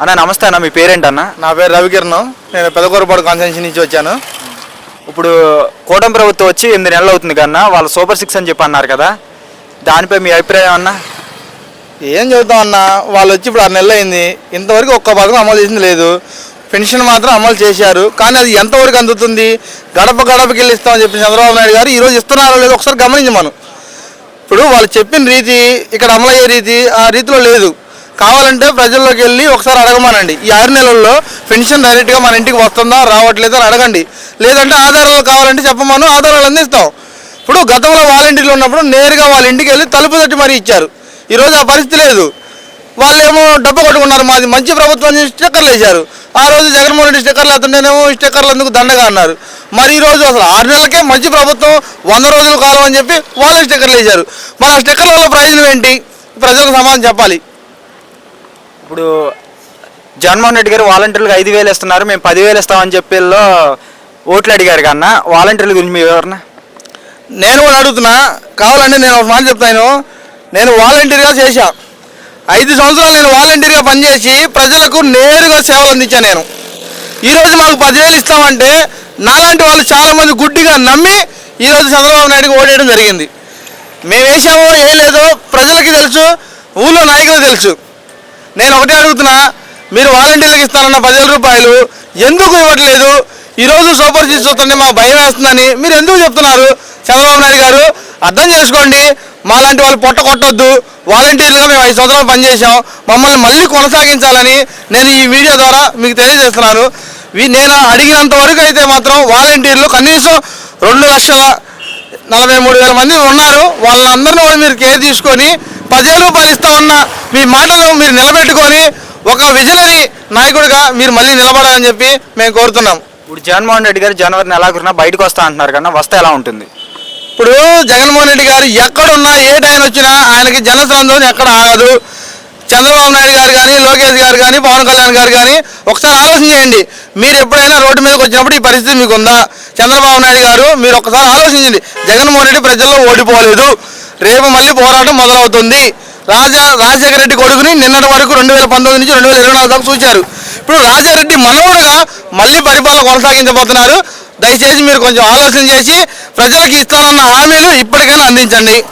అన్న నమస్తే అన్న మీ పేరేంటన్న? నా పేరు రవికిరణం. నేను పెదకూరపాడు కాన్స్టిట్యూన్సీ నుంచి వచ్చాను. ఇప్పుడు కూటమి ప్రభుత్వం వచ్చి ఎనిమిది నెలలు అవుతుంది కన్నా వాళ్ళు సూపర్ సిక్స్ అని చెప్పి అన్నారు కదా. దానిపై మీ అభిప్రాయం అన్న? ఏం చెబుతాం అన్న వాళ్ళు వచ్చి ఇప్పుడు ఆరు నెలలు అయింది. ఇంతవరకు ఒక్క పథకం అమలు చేసింది లేదు. పెన్షన్ మాత్రం అమలు చేశారు. కానీ అది ఎంతవరకు అందుతుంది? గడప గడపకి వెళ్ళి ఇస్తామని చెప్పి చంద్రబాబు నాయుడు గారు ఈరోజు ఇస్తున్నారో లేదో ఒకసారి గమనించి మనం ఇప్పుడు వాళ్ళు చెప్పిన రీతి ఇక్కడ అమలయ్యే రీతి ఆ రీతిలో లేదు. కావాలంటే ప్రజల్లోకి వెళ్ళి ఒకసారి అడగమనండి. ఈ ఆరు నెలల్లో పెన్షన్ డైరెక్ట్గా మన ఇంటికి వస్తుందా రావట్లేదా అని అడగండి. లేదంటే ఆధారాలు కావాలంటే చెప్పమను ఆధారాలు అందిస్తాం. ఇప్పుడు గతంలో వాలంటీర్లు ఉన్నప్పుడు నేరుగా వాళ్ళ ఇంటికి వెళ్ళి తలుపు తట్టి మరీ ఇచ్చారు. ఈరోజు ఆ పరిస్థితి లేదు. వాళ్ళేమో డబ్బు కొట్టుకున్నారు మాది మంచి ప్రభుత్వం స్టిక్కర్లు వేశారు. ఆ రోజు జగన్మోహన్ రెడ్డి స్టిక్కర్లు వేస్తుంటేనేమో స్టిక్కర్లు ఎందుకు దండగా అన్నారు. మరి ఈరోజు అసలు ఆరు నెలలకే మంచి ప్రభుత్వం వంద రోజులు కాలం అని చెప్పి వాళ్ళే స్టిక్కర్లు వేశారు. మరి ఆ స్టిక్కర్ల వల్ల ప్రయోజనం ఏంటి? ప్రజలకు సమాధానం చెప్పాలి. ఇప్పుడు జగన్మోహన్ రెడ్డి గారు వాలంటీర్లకు ఐదు వేలు ఇస్తున్నారు మేము పదివేలు ఇస్తామని చెప్పి ఓట్లు అడిగారు కన్నా వాలంటీర్ల గురించి మీ వివరణ? నేను కూడా అడుగుతున్నా కావాలంటే నేను ఒక మాట చెప్తాను. నేను వాలంటీర్గా చేశా. ఐదు సంవత్సరాలు నేను వాలంటీర్గా పనిచేసి ప్రజలకు నేరుగా సేవలు అందించాను నేను. ఈరోజు మాకు పదివేలు ఇస్తామంటే నాలాంటి వాళ్ళు చాలామంది గుడ్డిగా నమ్మి ఈరోజు చంద్రబాబు నాయుడుకి ఓడేయడం జరిగింది. మేము వేసామో ఏం లేదో ప్రజలకి తెలుసు ఊళ్ళో నాయకులు తెలుసు. నేను ఒకటే అడుగుతున్నా మీరు వాలంటీర్లకు ఇస్తానన్న పదివేల రూపాయలు ఎందుకు ఇవ్వట్లేదు? ఈరోజు సూపర్ సిక్స్ వస్తుంది మాకు భయం వేస్తుందని మీరు ఎందుకు చెప్తున్నారు? చంద్రబాబు నాయుడు గారు అర్థం చేసుకోండి మాలాంటి వాళ్ళు పొట్ట కొట్టొద్దు. వాలంటీర్లుగా మేము ఐదు సంవత్సరాలు పనిచేసాం మమ్మల్ని మళ్ళీ కొనసాగించాలని నేను ఈ మీడియా ద్వారా మీకు తెలియజేస్తున్నాను. నేను అడిగినంత వరకు అయితే మాత్రం వాలంటీర్లు కనీసం రెండు లక్షల నలభై మూడు వేల మంది ఉన్నారు. వాళ్ళందరినీ కూడా మీరు కేర్ తీసుకొని పదివేల రూపాయలు ఇస్తామన్న మీ మాటను మీరు నిలబెట్టుకొని ఒక విజనరీ నాయకుడిగా మీరు మళ్ళీ నిలబడాలని చెప్పి మేము కోరుతున్నాం. ఇప్పుడు జగన్మోహన్ రెడ్డి గారు జనవరి నెలాఖరున బయటకు వస్తా అంటున్నారు కన్నా వస్తే ఎలా ఉంటుంది? ఇప్పుడు జగన్మోహన్ రెడ్డి గారు ఎక్కడున్నా ఏ టైం వచ్చినా ఆయనకి జనసందోహం ఎక్కడ ఆగదు. చంద్రబాబు నాయుడు గారు కానీ లోకేష్ గారు కానీ పవన్ కళ్యాణ్ గారు కానీ ఒకసారి ఆలోచన చేయండి. మీరు ఎప్పుడైనా రోడ్డు మీదకి వచ్చినప్పుడు ఈ పరిస్థితి మీకు ఉందా చంద్రబాబు నాయుడు గారు మీరు ఒకసారి ఆలోచించండి. జగన్మోహన్ రెడ్డి ప్రజల్లో ఓడిపోలేదు. రేపు మళ్ళీ పోరాటం మొదలవుతుంది. రాజా రాజశేఖర రెడ్డి కొడుకుని నిన్నటి వరకు రెండు వేల పంతొమ్మిది నుంచి రెండు వేల ఇరవై నాలుగు దాకా చూశారు. ఇప్పుడు రాజారెడ్డి రెడ్డి మనవడుగా మళ్ళీ పరిపాలన కొనసాగించబోతున్నారు. దయచేసి మీరు కొంచెం ఆలోచన చేసి ప్రజలకు ఇస్తానన్న హామీలు ఇప్పటికైనా అందించండి.